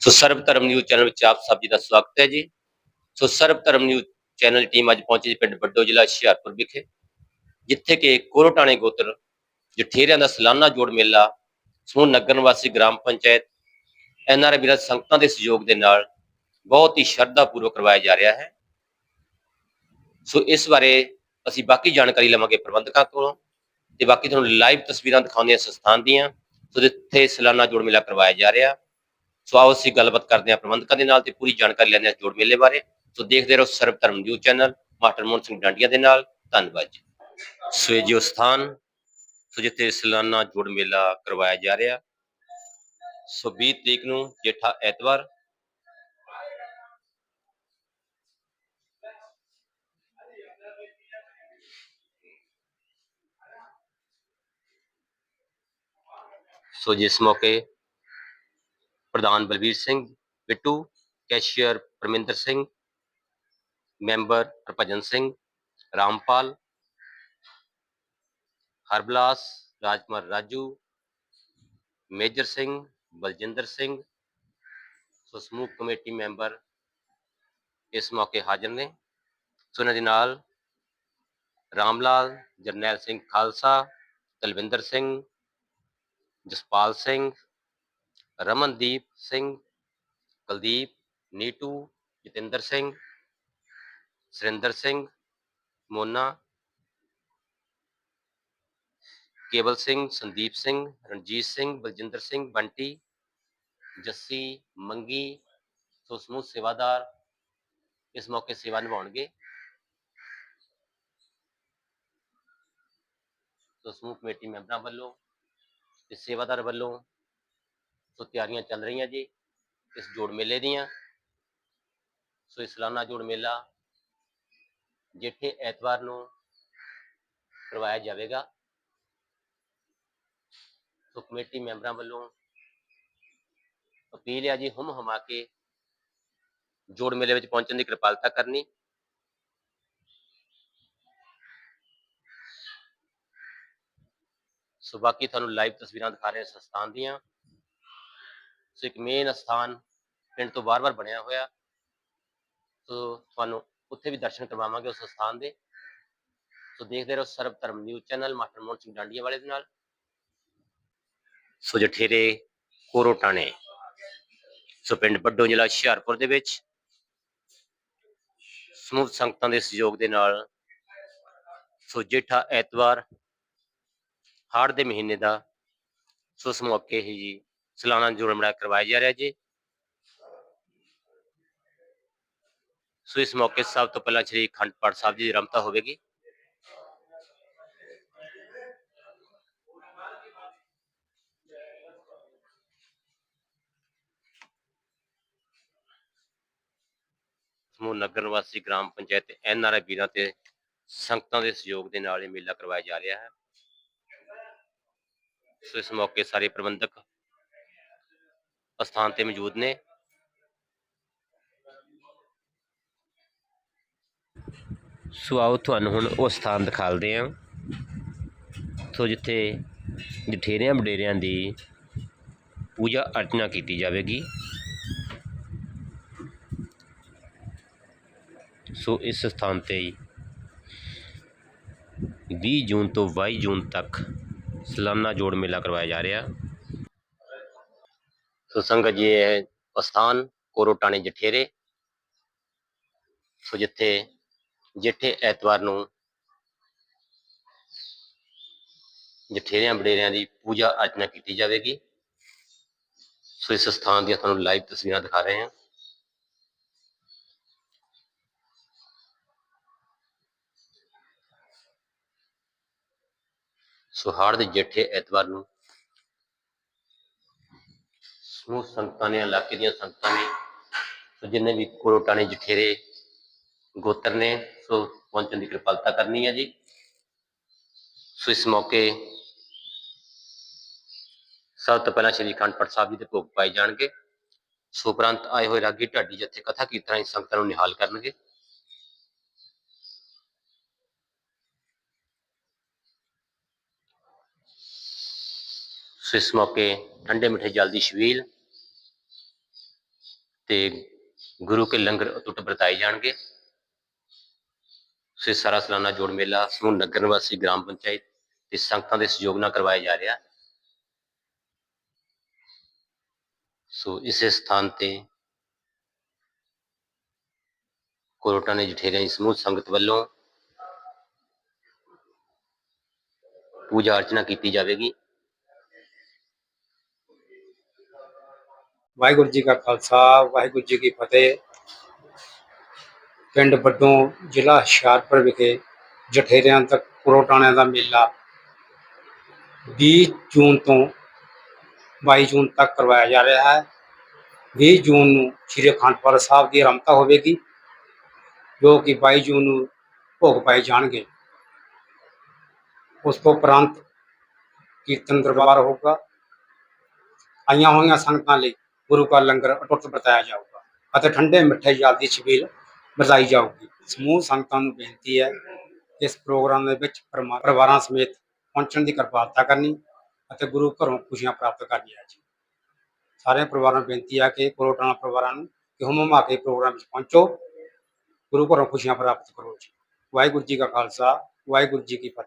ਸੋ ਸਰਬ Dharam news channel ਵਿੱਚ ਆਪ ਸਭ ਜੀ ਦਾ ਸਵਾਗਤ ਹੈ ਜੀ। ਸੋ ਸਰਬ ਧਰਮ ਨਿਊਜ਼ ਚੈਨਲ ਟੀਮ ਅੱਜ ਪਹੁੰਚੀ ਜੀ ਪਿੰਡ ਬੱਡੋ ਜ਼ਿਲ੍ਹਾ ਹੁਸ਼ਿਆਰਪੁਰ ਵਿਖੇ, ਜਿੱਥੇ ਕਿ ਕੋਰੋਟਾਣੇ ਗੋਤਰ ਜਠੇਰਿਆਂ ਦਾ ਸਾਲਾਨਾ ਜੋੜ ਮੇਲਾ ਸਮੂਹ ਨਗਰ ਨਿਵਾਸੀ ਗ੍ਰਾਮ ਪੰਚਾਇਤ ਐਨਆਰਆਈ ਵੀਰਾਂ ਸੰਗਤਾਂ ਦੇ ਸਹਿਯੋਗ ਦੇ ਨਾਲ ਬਹੁਤ ਹੀ ਸ਼ਰਧਾ ਪੂਰਵਕ ਕਰਵਾਇਆ ਜਾ ਰਿਹਾ ਹੈ। ਸੋ ਇਸ ਬਾਰੇ ਅਸੀਂ ਬਾਕੀ ਜਾਣਕਾਰੀ ਲਵਾਂਗੇ ਪ੍ਰਬੰਧਕਾਂ ਕੋਲੋਂ ਤੇ ਬਾਕੀ ਤੁਹਾਨੂੰ ਲਾਈਵ ਤਸਵੀਰਾਂ ਦਿਖਾਉਂਦੇ ਹਾਂ ਸਥਾਨ ਦੀਆਂ, ਸੋ ਜਿੱਥੇ ਸਾਲਾਨਾ ਜੋੜ ਮੇਲਾ ਕਰਵਾਇਆ ਜਾ ਰਿਹਾ। ਸੋ ਆਓ ਅਸੀਂ ਗੱਲਬਾਤ ਕਰਦੇ ਹਾਂ ਪ੍ਰਬੰਧਕਾਂ ਦੇ ਨਾਲ ਤੇ ਪੂਰੀ ਜਾਣਕਾਰੀ ਲੈਂਦੇ ਹਾਂ ਜੋੜ ਮੇਲੇ ਬਾਰੇ। ਸੋ ਦੇਖਦੇ ਰਹੋ Sarab Dharam news channel, master Mohan Singh Dandian ਦੇ ਨਾਲ। ਧੰਨਵਾਦ ਜੀ। ਸੋ ਇਹ ਸਥਾਨ, ਸੋ ਜਿੱਥੇ ਸਾਲਾਨਾ ਜੋੜ ਮੇਲਾ ਕਰਵਾਇਆ ਜਾ ਰਿਹਾ। ਸੋ 20 ਤਰੀਕ ਨੂੰ ਜੇਠਾ ਐਤਵਾਰ। ਸੋ ਜਿਸ ਮੌਕੇ ਪ੍ਰਧਾਨ Balbir Singh, Bittu, cashier Parminder Singh, member Harbhajan Singh, Rampal, Harbilas Rajkumar Raju, Major Singh Baljinder Singh so ਸਮੂਹ ਕਮੇਟੀ ਮੈਂਬਰ ਇਸ ਮੌਕੇ ਹਾਜ਼ਰ ਨੇ। ਸੋ ਇਹਨਾਂ ਦੇ ਨਾਲ ਰਾਮਲਾਲ, ਜਰਨੈਲ ਸਿੰਘ ਖਾਲਸਾ, ਤਲਵਿੰਦਰ ਸਿੰਘ, ਜਸਪਾਲ ਸਿੰਘ ਰਮਨਦੀਪ ਸਿੰਘ ਕੁਲਦੀਪ ਨੀਟੂ ਜਤਿੰਦਰ ਸਿੰਘ ਸੁਰਿੰਦਰ ਸਿੰਘ ਮੋਨਾ ਕੇਵਲ ਸਿੰਘ ਸੰਦੀਪ ਸਿੰਘ ਰਣਜੀਤ ਸਿੰਘ ਬਲਜਿੰਦਰ ਸਿੰਘ ਬੰਟੀ ਜੱਸੀ ਮੰਗੀ ਸੋ ਸਮੂਹ ਸੇਵਾਦਾਰ ਇਸ ਮੌਕੇ ਸੇਵਾ ਨਿਭਾਉਣਗੇ। ਸੋ ਸਮੂਹ ਕਮੇਟੀ ਮੈਂਬਰਾਂ ਵੱਲੋਂ ਤੇ ਸੇਵਾਦਾਰ ਵੱਲੋਂ ਸੋ ਤਿਆਰੀਆਂ ਚੱਲ ਰਹੀਆਂ ਜੀ ਇਸ ਜੋੜ ਮੇਲੇ ਦੀਆਂ। ਸੋ ਇਸਲਾਨਾ ਜੋੜ ਮੇਲਾ ਜੇਠੇ ਐਤਵਾਰ ਨੂੰ ਕਰਵਾਇਆ ਜਾਵੇਗਾ। ਸੋ ਕਮੇਟੀ ਮੈਂਬਰਾਂ ਵੱਲੋਂ ਅਪੀਲ ਹੈ ਜੀ ਹੁਮ ਹਮਾ ਕੇ ਜੋੜ ਮੇਲੇ ਵਿੱਚ ਪਹੁੰਚਣ ਦੀ ਕਿਰਪਾਲਤਾ ਕਰਨੀ। ਸੋ ਬਾਕੀ ਤੁਹਾਨੂੰ ਲਾਈਵ ਤਸਵੀਰਾਂ ਦਿਖਾ ਰਹੇ ਹਾਂ ਸਥਾਨ ਦੀਆਂ। ਸੋ ਇੱਕ ਮੇਨ ਸਥਾਨ ਪਿੰਡ ਤੋਂ ਬਾਰ-ਬਾਰ ਬਣਿਆ ਹੋਇਆ, ਸੋ ਤੁਹਾਨੂੰ ਉੱਥੇ ਵੀ ਦਰਸ਼ਨ ਕਰਵਾਵਾਂਗੇ ਉਸ ਸਥਾਨ ਦੇ। ਸੋ ਦੇਖਦੇ ਰਹੋ Sarab Dharam news channel, master Mohan Singh Dandia ਵਾਲੇ ਦੇ ਨਾਲ। ਸੋ ਜਠੇਰੇ ਕੋਰੋ ਸੋ ਪਿੰਡ ਬੱਡੋ ਜ਼ਿਲ੍ਹਾ ਹੁਸ਼ਿਆਰਪੁਰ ਦੇ ਵਿੱਚ। ਸਮੂਹ ਸੰਗਤਾਂ ਦੇ ਸਹਿਯੋਗ ਦੇ ਨਾਲ ਸੋ ਜੇਠਾ ਐਤਵਾਰ, ਹਾੜ ਦੇ ਮਹੀਨੇ ਦਾ ਸੋ ਇਸ ਮੌਕੇ ਹੀ ਜੀ ਸਲਾਨਾ ਜੋੜ ਮੇਲਾ ਕਰਵਾਇਆ ਜਾ ਰਿਹਾ ਜੀ। ਸੋ ਇਸ ਮੌਕੇ ਸਭ ਤੋਂ ਪਹਿਲਾਂ ਸ੍ਰੀ ਅਖੰਡ ਪਾਠ ਸਾਹਿਬ ਜੀ ਦੀ ਰਮਤਾ ਹੋਵੇਗੀ। ਸਮੂਹ ਨਗਰ ਨਿਵਾਸੀ gram panchayat N R I ਵੀਰਾਂ ਤੇ ਸੰਗਤਾਂ ਦੇ ਸਹਿਯੋਗ ਦੇ ਨਾਲ ਇਹ ਮੇਲਾ ਕਰਵਾਇਆ ਜਾ ਰਿਹਾ ਹੈ। ਸੋ ਇਸ ਮੌਕੇ ਸਾਰੇ ਪ੍ਰਬੰਧਕ ਅਸਥਾਨ ਤੇ ਮੌਜੂਦ ਨੇ। ਸੋ ਆਓ ਤੁਹਾਨੂੰ ਹੁਣ ਉਹ ਸਥਾਨ ਦਿਖਾਲਦੇ ਹਾਂ। ਸੋ ਜਿੱਥੇ ਜਠੇਰਿਆਂ ਵਡੇਰਿਆਂ ਦੀ ਪੂਜਾ ਅਰਚਨਾ ਕੀਤੀ ਜਾਵੇਗੀ। ਸੋ ਇਸ ਸਥਾਨ ਤੇ 20 ਜੂਨ ਤੋਂ 22 ਜੂਨ ਤੱਕ ਸਲਾਨਾ ਜੋੜ ਮੇਲਾ ਕਰਵਾਇਆ ਜਾ ਰਿਹਾ। ਸੋ ਸੰਗਤ ਜੀ ਇਹ ਹੈ ਸਥਾਨ ਕੋਰੋਟਾਣੇ ਜਠੇਰੇ। ਸੋ ਜਿੱਥੇ ਜੇਠੇ ਐਤਵਾਰ ਨੂੰ ਜਠੇਰਿਆਂ ਵਡੇਰਿਆਂ ਦੀ ਪੂਜਾ ਅਰਚਨਾ ਕੀਤੀ ਜਾਵੇਗੀ। ਸੋ ਇਸ ਸਥਾਨ ਦੀਆਂ ਤੁਹਾਨੂੰ ਲਾਈਵ ਤਸਵੀਰਾਂ ਦਿਖਾ ਰਹੇ ਹਾਂ। ਸੁਹਾੜ ਦੇ ਜੇਠੇ ਐਤਵਾਰ ਨੂੰ ਸਮੂਹ ਸੰਗਤਾਂ ਨੇ, ਇਲਾਕੇ ਦੀਆਂ ਸੰਗਤਾਂ ਨੇ, ਸੋ ਜਿੰਨੇ ਵੀ ਕੋਲੋਟਾਣੇ ਜਠੇਰੇ, ਗੋਤਰ ਨੇ, ਸੋ ਪਹੁੰਚਣ ਦੀ ਕਿਰਪਾਲਤਾ ਕਰਨੀ ਹੈ ਜੀ। ਸੋ ਇਸ ਮੌਕੇ ਸਭ ਤੋਂ ਪਹਿਲਾਂ ਸ਼੍ਰੀ ਅਖੰਡ ਪਾਠ ਸਾਹਿਬ ਜੀ ਦੇ ਭੋਗ ਪਾਏ ਜਾਣਗੇ। ਸੋ ਉਪਰੰਤ ਆਏ ਹੋਏ ਰਾਗੀ ਢਾਡੀ ਜਿੱਥੇ ਕਥਾ ਕੀਰਤਨ ਸੰਗਤਾਂ ਨੂੰ ਨਿਹਾਲ ਕਰਨਗੇ। ਸੋ ਇਸ ਮੌਕੇ ਠੰਡੇ ਮਿੱਠੇ ਜਲ ਦੀ ਛਬੀਲ ਤੇ ਗੁਰੂ ਕੇ ਲੰਗਰ ਅਟੁੱਟ ਵਰਤਾਏ ਜਾਣਗੇ। ਸੋ ਇਹ ਸਾਰਾ ਸਾਲਾਨਾ ਜੋੜ ਮੇਲਾ ਸਮੂਹ ਨਗਰ ਨਿਵਾਸੀ ਗ੍ਰਾਮ ਪੰਚਾਇਤ ਤੇ ਸੰਗਤਾਂ ਦੇ ਸਹਿਯੋਗ ਨਾਲ ਕਰਵਾਇਆ ਜਾ ਰਿਹਾ। ਸੋ ਇਸੇ ਸਥਾਨ ਤੇ ਕੋਰਟਾਂ ਨੇ ਜਠੇਰਿਆਂ ਦੀ ਸਮੂਹ ਸੰਗਤ ਵੱਲੋਂ ਪੂਜਾ ਅਰਚਨਾ ਕੀਤੀ ਜਾਵੇਗੀ। ਵਾਹਿਗੁਰੂ ਜੀ ਕਾ ਖਾਲਸਾ, ਵਾਹਿਗੁਰੂ ਜੀ ਕੀ ਫਤਿਹ। ਪਿੰਡ ਵੱਡੋਂ ਜ਼ਿਲ੍ਹਾ ਹੁਸ਼ਿਆਰਪੁਰ ਵਿਖੇ ਜਠੇਰਿਆਂ ਤੱਕ ਪੁਰੋਟਾਣਿਆਂ ਦਾ ਮੇਲਾ 20 ਜੂਨ ਤੋਂ 22 ਜੂਨ ਤੱਕ ਕਰਵਾਇਆ ਜਾ ਰਿਹਾ ਹੈ। 20 ਜੂਨ ਨੂੰ ਸ੍ਰੀ ਅਖੰਡ ਪਾਠ ਸਾਹਿਬ ਦੀ ਆਰੰਭਤਾ ਹੋਵੇਗੀ, ਜੋ ਕਿ 22 ਜੂਨ ਨੂੰ ਭੋਗ ਪਾਏ ਜਾਣਗੇ। ਉਸ ਤੋਂ ਉਪਰੰਤ ਕੀਰਤਨ ਦਰਬਾਰ ਹੋਊਗਾ। ਆਈਆਂ ਹੋਈਆਂ ਸੰਗਤਾਂ ਲਈ ਗੁਰੂ ਕਾ ਲੰਗਰ ਅਟੁੱਟ ਵਰਤਾਇਆ ਜਾਊਗਾ ਅਤੇ ਠੰਡੇ ਮਿੱਠੇ ਜਲ ਦੀ ਛਬੀਲ ਵਰਤਾਈ ਜਾਊਗੀ। ਸਮੂਹ ਸੰਗਤਾਂ ਨੂੰ ਬੇਨਤੀ ਹੈ ਕਿ ਇਸ ਪ੍ਰੋਗਰਾਮ ਦੇ ਵਿੱਚ ਪਰਿਮਾ- ਪਰਿਵਾਰਾਂ ਸਮੇਤ ਪਹੁੰਚਣ ਦੀ ਕਿਰਪਾਲਤਾ ਕਰਨੀ ਅਤੇ ਗੁਰੂ ਘਰੋਂ ਖੁਸ਼ੀਆਂ ਪ੍ਰਾਪਤ ਕਰਨੀਆਂ ਜੀ। ਸਾਰੇ ਪਰਿਵਾਰਾਂ ਨੂੰ ਬੇਨਤੀ ਹੈ ਕਿ ਕੋਲੋਟਾਣਾ ਪਰਿਵਾਰਾਂ ਨੂੰ ਕਿ ਹੁਮ ਹੁਮਾ ਕੇ ਪ੍ਰੋਗਰਾਮ ਵਿੱਚ ਪਹੁੰਚੋ। ਗੁਰੂ ਘਰੋਂ ਖੁਸ਼ੀਆਂ ਪ੍ਰਾਪਤ ਕਰੋ ਜੀ। ਵਾਹਿਗੁਰੂ ਜੀ ਕਾ ਖਾਲਸਾ, ਵਾਹਿਗੁਰੂ ਜੀ ਕੀ ਫਤਿਹ।